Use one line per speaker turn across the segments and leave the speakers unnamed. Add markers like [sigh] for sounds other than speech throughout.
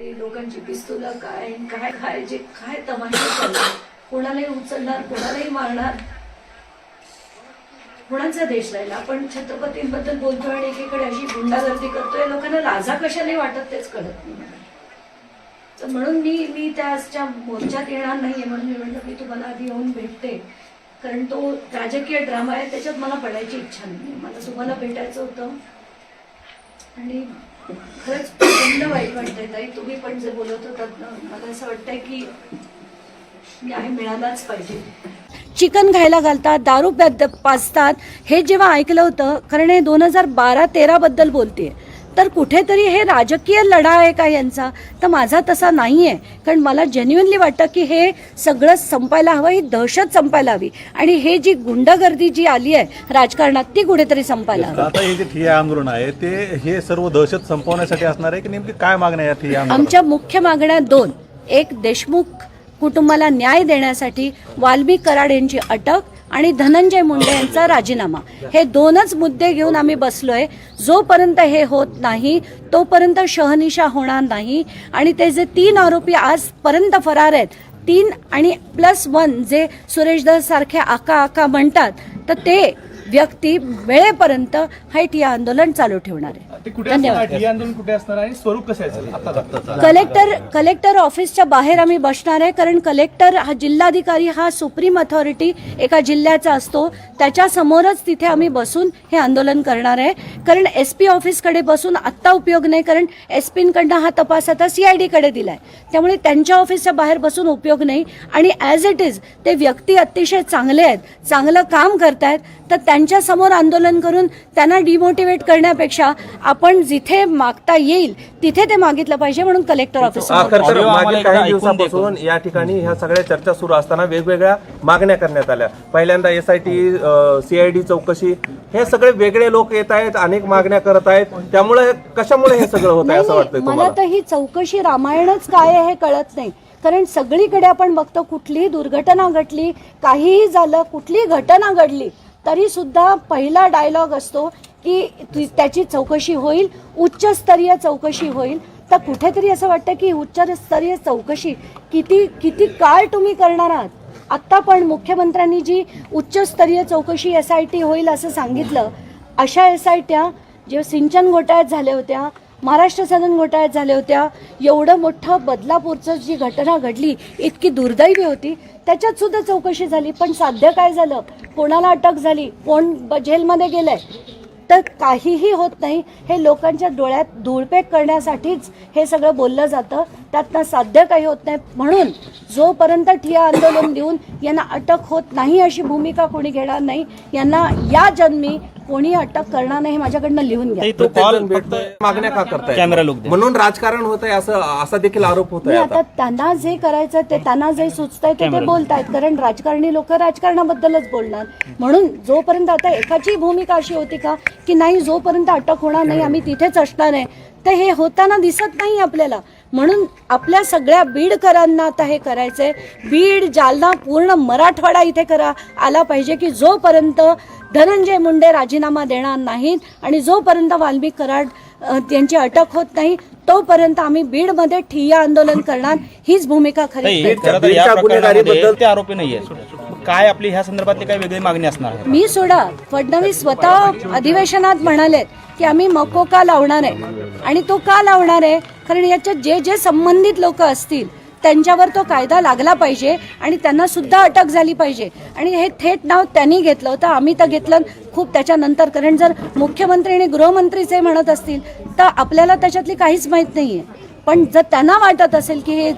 लोकांची पिस्तुलं काय काय काय जे काय तमाशा कोणालाही उचलणार कोणालाही मारणार. कोणाचा देश राहिला? आपण छत्रपतींबद्दल बोलतोय आणि एकीकडे अशी गुंडागर्दी करतोय लोकांना लाजा कशाने वाटत तेच कळत नाही. तर म्हणून मी मी त्याच्या मोर्चात येणार नाहीये म्हणून मी म्हटलं मी तुम्हाला आधी येऊन भेटते. कारण तो राजकीय ड्रामा आहे त्याच्यात मला पडायची इच्छा नाही मला तुम्हाला भेटायचं होतं. आणि खरंच प्रचंड वाईट वाटतंय ताई. तुम्ही पण जे बोलत होतात ना मला असं वाटतंय की न्याय मिळालाच पाहिजे. चिकन खायला घालतात दारू पाजतात. हे जेव्हा ऐकलं होतं कारण हे दोन हजार बारा तेरा बद्दल बोलते तर कुठेतरी हे राजकीय लढा आहे का यांचा? तर माझा तसा नाही आहे कारण मला जेन्युनली वाटतं की हे सगळं संपायला हवं ही दहशत संपायला हवी. आणि हे जी गुंडगर्दी जी आली आहे राजकारणात ती कुठेतरी संपायला हवी.
आता हे जे ठिय्या आंदोलन आहे ते हे सर्व दहशत संपवण्यासाठी असणार आहे की नेमकी काय मागण्या या ठिय्या आंदोलन
आमच्या मुख्य मागण्या दोन. एक देशमुख कुटुंबाला न्याय देण्यासाठी वाल्मिक कराड यांची अटक. आणि धनंजय मुंडे यांचा राजीनामा. हे दोनच मुद्दे घेऊन आम्ही बसलोय. जोपर्यंत हे होत नाही तोपर्यंत शहनिशा होणार नाही. आणि ते जे तीन आरोपी आजपर्यंत फरार आहेत तीन आणि प्लस वन जे सुरेश दस सारखे आका आका म्हणतात तर ते व्यक्ती वेळेपर्यंत हे या आंदोलन चालू ठेवणार आहे
ते कुठे. असणार? हे आंदोलन कुठे असणार आहे स्वरूप कसं आहे आता
कलेक्टर कलेक्टर ऑफिसच्या बाहेर आम्ही बसणार आहे कारण कलेक्टर हा जिल्हाधिकारी हा सुप्रीम अथॉरिटी एका जिल्ह्याचा असतो. त्याच्या समोरच तिथे आम्ही बसून हे आंदोलन करणार आहे. कारण एस पी ऑफिसकडे बसून आत्ता उपयोग नाही कारण एस पींकडनं हा तपास आता सीआयडीकडे दिलाय. त्यामुळे त्यांच्या ऑफिसच्या बाहेर बसून उपयोग नाही. आणि ॲज इट इज ते व्यक्ती अतिशय चांगले आहेत चांगलं काम करतायत. तर त्यांच्यासमोर आंदोलन करून त्यांना डिमोटिवेट करण्यापेक्षा आपण जिथे मागता येईल तिथे ते मागितलं पाहिजे म्हणून कलेक्टर ऑफिस
तर मागील काही दिवसापासून या ठिकाणी ह्या सगळ्या चर्चा सुरू असताना वेगवेगळ्या मागण्या करण्यात आल्या. पहिल्यांदा एस आय टी सीआयडी चौकशी हे सगळे वेगळे लोक येत आहेत अनेक मागण्या करत आहेत. त्यामुळे कशामुळे हे सगळं होत आहे असं वाटतंय
नाही, मला तर ही चौकशी रामायणच काय आहे हे कळत नाही. कारण सगळीकडे आपण बघतो कुठलीही दुर्घटना घडली काहीही झालं कुठलीही घटना घडली तरी सुद्धा पहिला डायलॉग असतो की त्याची चौकशी होईल उच्चस्तरीय चौकशी होईल. तर कुठेतरी असं वाटतं की उच्चस्तरीय चौकशी किती किती काळ तुम्ही करणार आहात? आत्ता पण मुख्यमंत्र्यांनी जी उच्चस्तरीय चौकशी एस आय टी होईल असं सांगितलं अशा एस आय ट्या जे सिंचन घोटाळ्यात झाल्या होत्या महाराष्ट्र सदन घोटाळ्यात झाल्या होत्या एवढं मोठं बदलापूरचं जी घटना घडली इतकी दुर्दैवी होती त्याच्यात सुद्धा चौकशी झाली. पण साध्य काय झालं? कोणाला अटक झाली? कोण ब- जेलमध्ये गेलंय? तर काहीही होत नाही. हे लोकांच्या डोळ्यात धूळपेक करण्यासाठीच हे सगळं बोललं जातं. त्यातनं साध्य काही होत नाही. म्हणून जोपर्यंत ठिया आंदोलन देऊन यांना अटक होत नाही अशी भूमिका कोणी घेणार नाही यांना या जन्मी कोणी अटक करणार नाही हे माझ्याकडनं लिहून घ्या.
ताई, तो
प्रत्येक
कॉल
जण भेटतोय मागण्या का करताय?
कॅमेरा लोक दे.
म्हणून राजकारण होत आहे असं असा देखील आरोप होत
मी
आहे
आता.
आता
त्यांना जे करायचं ते त्यांना जे सुचतंय ते ते बोलतायत. कारण राजकारणी लोक राजकारणाबद्दलच बोलणार. म्हणून जोपर्यंत आता एकाची भूमिका अशी होती का की नाही जोपर्यंत अटक होणार नाही आम्ही तिथेच असणार आहे. तर हे होताना दिसत नाही आपल्याला. म्हणून आपल्या सगळ्या बीडकरांना आता हे करायचंय. बीड जालना पूर्ण मराठवाडा इथे करा. आला पाहिजे की जोपर्यंत धनंजय मुंडे राजीनामा देणार नाहीत आणि जोपर्यंत वाल्मिक कराड त्यांची अटक होत नाही तोपर्यंत आम्ही बीडमध्ये ठिय्या आंदोलन करणार. हीच भूमिका खरी
ते आरोपी नाहीये. काय आपली ह्या संदर्भातली काही वेगळी मागणी असणार? आहे
मी सोडा. फडणवीस स्वतः अधिवेशनात म्हणाले की आम्ही मको का लावणार आहे? आणि तो का लावणार आहे? कारण याच्यात जे जे संबंधित लोक असतील त्यांच्यावर तो कायदा लागला पाहिजे आणि त्यांना सुद्धा अटक झाली पाहिजे. आणि हे थेट नाव त्यांनी घेतलं होतं आम्ही तर घेतलं खूप त्याच्यानंतर. कारण जर मुख्यमंत्री आणि गृहमंत्रीच हे म्हणत असतील तर आपल्याला त्याच्यातली काहीच माहीत नाहीये. पण जर त्यांना वाटत असेल की हे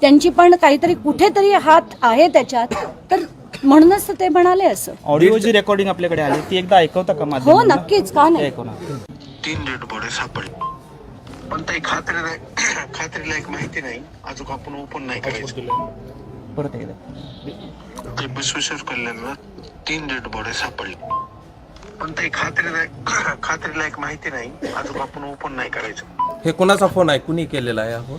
त्यांची पण काहीतरी कुठेतरी हात आहे त्याच्यात तर म्हणूनच तर ते म्हणाले असं.
ऑडिओ जी रेकॉर्डिंग आपल्याकडे आली ती एकदा ऐकवता का
हो? नक्कीच. का नाही?
ऐकवणार
तीन डेड बॉडी सापडली. पण काही खात्री नाही [clears throat] खात्रीलायक माहिती नाही. अजून आपण ओपन नाही करायचं.
परत एकदा.
ते बसवेश्वर कल्याणला तीन डेड बॉडी सापडली. पण काही खात्री नाही [clears throat] खात्रीलायक माहिती नाही. अजून आपण ओपन नाही करायचं.
हे कोणाचा फोन आहे? कुणी केलेला आहे हा फोन?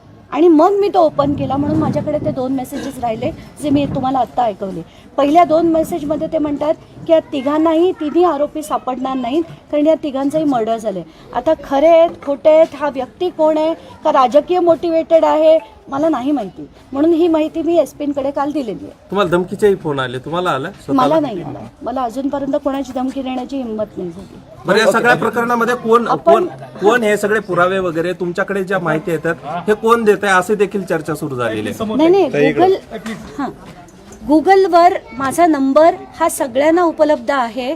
आणि मग मी तो ओपन केला म्हणून माझ्याकडे ते दोन मेसेजेस राहिले जे मी तुम्हाला आत्ता ऐकवले. पहिल्या दोन मेसेजमध्ये ते म्हणतात की या तिघांनाही तिन्ही आरोपी सापडणार नाहीत कारण या तिघांचंही मर्डर झाले आता खरे आहेत खोटे आहेत हा व्यक्ती कोण आहे का राजकीय मोटिवेटेड आहे मला नाही माहिती. म्हणून ही माहिती मी एस पींकडे काल दिलेली आहे.
तुम्हाला धमकीचेही फोन आले तुम्हाला आला?
मला नाही आला. मला अजूनपर्यंत कोणाची धमकी देण्याची हिंमत नाही झाली.
बरं या सगळ्या प्रकरणामध्ये कोण कोण कोण हे सगळे पुरावे वगैरे तुमच्याकडे ज्या माहिती येतात हे कोण देत आहे असे देखील चर्चा सुरू झालेली आहे.
नाही नाही गुगल हां. गुगलवर माझा नंबर हा सगळ्यांना उपलब्ध आहे.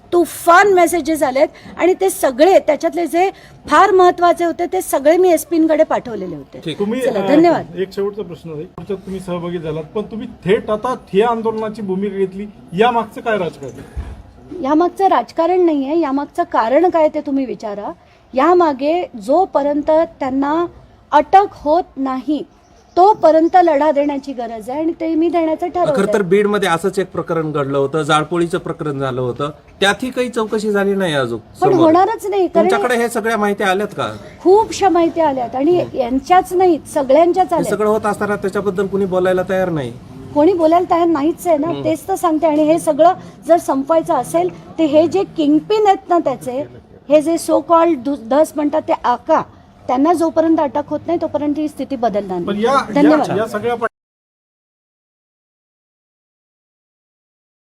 तुफान मेसेजेस आलेत आणि ते सगळे त्याच्यातले जे फार महत्त्वाचे होते ते सगळे मी एस पींकडे पाठवलेले होते.
तुम्ही
चला, धन्यवाद.
एक शेवटचा प्रश्न आहे. तुम्ही सहभागी झालात पण तुम्ही थेट आता ठिया आंदोलनाची भूमिका घेतली. या मागचं काय राजकारण? आहे?
यामागचं राजकारण नाही आहे. यामागचं कारण काय ते तुम्ही विचारा. यामागे जोपर्यंत त्यांना अटक होत नाही तोपर्यंत लढा देण्याची गरज आहे आणि ते मी देण्याचं
खर तर
ठरवलं
बीडमध्ये असंच एक प्रकरण घडलं होतं जाळपोळीचं प्रकरण झालं होतं. त्यातही काही चौकशी झाली नाही अजून
पण
समोर.
होणारच नाही
तुमच्याकडे
कारण
हे सगळ्या माहिती आल्यात का?
खूपशा माहिती आल्यात आणि यांच्याच नाहीत सगळ्यांच्याच
हे
आल्या
सगळं होत असताना त्याच्याबद्दल कुणी बोलायला तयार नाही.
कोणी बोलायला तयार नाहीच आहे ना तेच तर सांगते. आणि हे सगळं जर संपवायचं असेल तर हे जे किंगपिन आहेत ना त्याचे हे जे सो कॉल्ड धस म्हणतात ते आका त्यांना जोपर्यंत अटक होत नाही तोपर्यंत ही स्थिती बदलणार
पण
नाही.
या
धन्यवाद.
या- या सगळ्या